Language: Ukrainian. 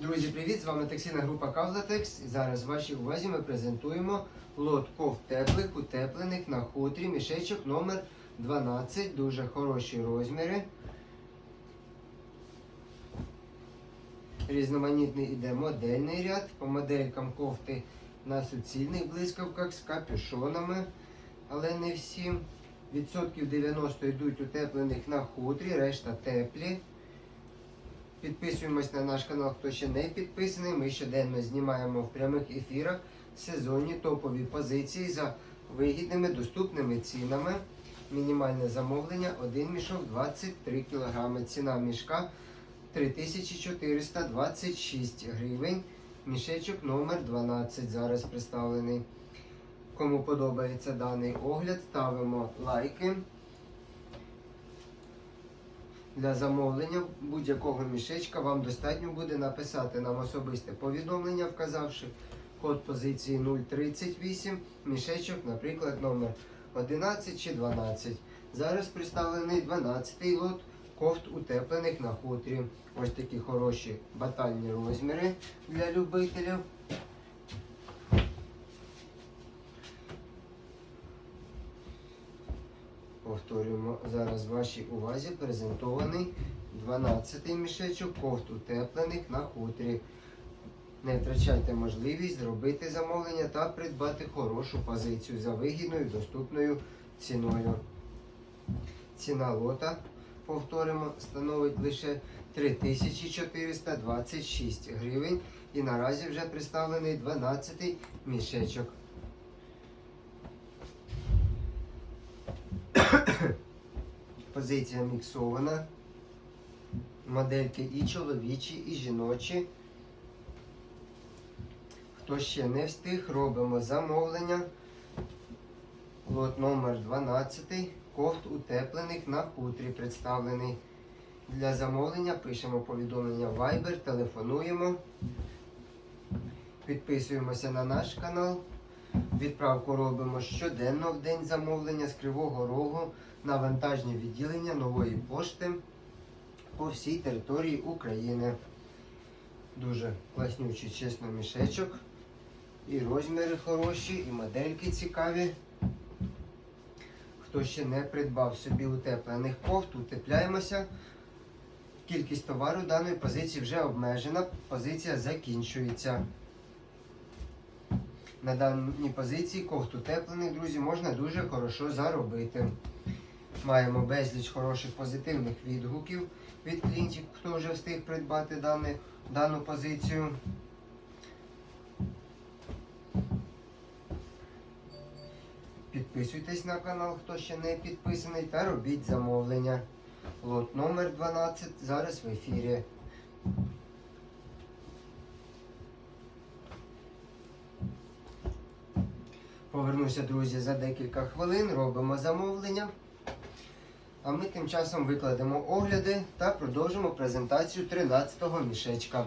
Друзі, привіт! З вами текстильна група Кавлатекс. І зараз вашій увазі ми презентуємо лот кофт теплих, утеплених на хутрі, мішечок номер 12. Дуже хороші розміри. Різноманітний іде модельний ряд. По моделькам кофти на суцільних блискавках з капюшонами, але не всі. Відсотків 90 йдуть утеплених на хутрі, решта теплі. Підписуємось на наш канал, хто ще не підписаний. Ми щоденно знімаємо в прямих ефірах сезонні топові позиції за вигідними доступними цінами. Мінімальне замовлення 1 мішок 23 кг. Ціна мішка 3426 гривень. Мішечок номер 12 зараз представлений. Кому подобається даний огляд, ставимо лайки. Для замовлення будь-якого мішечка вам достатньо буде написати нам особисте повідомлення, вказавши код позиції 038, мішечок, наприклад, номер 11 чи 12. Зараз представлений 12-й лот кофт утеплених на хутрі. Ось такі хороші батальні розміри для любителів. Повторюємо зараз вашій увазі презентований 12-й мішечок кофт утеплених на хутрі. Не втрачайте можливість зробити замовлення та придбати хорошу позицію за вигідною доступною ціною. Ціна лота, повторимо, становить лише 3426 гривень. І наразі вже представлений 12-й мішечок. Позиція міксована. Модельки і чоловічі, і жіночі. Хто ще не встиг, робимо замовлення. Лот номер 12. Кофт утеплених на хутрі представлений. Для замовлення пишемо повідомлення Viber, телефонуємо. Підписуємося на наш канал. Відправку робимо щоденно в день замовлення з Кривого Рогу на вантажні відділення нової пошти по всій території України. Дуже класнючий, чесно, мішечок. І розміри хороші, і модельки цікаві. Хто ще не придбав собі утеплених кофт, утепляємося. Кількість товару даної позиції вже обмежена. Позиція закінчується. На даній позиції кофт утеплених, друзі, можна дуже хорошо заробити. Маємо безліч хороших позитивних відгуків від клієнтів, хто вже встиг придбати дане, дану позицію. Підписуйтесь на канал, хто ще не підписаний, та робіть замовлення. Лот номер 12 зараз в ефірі. Повернуся, друзі, за декілька хвилин, робимо замовлення. А ми тим часом викладемо огляди та продовжимо презентацію 13-го мішечка.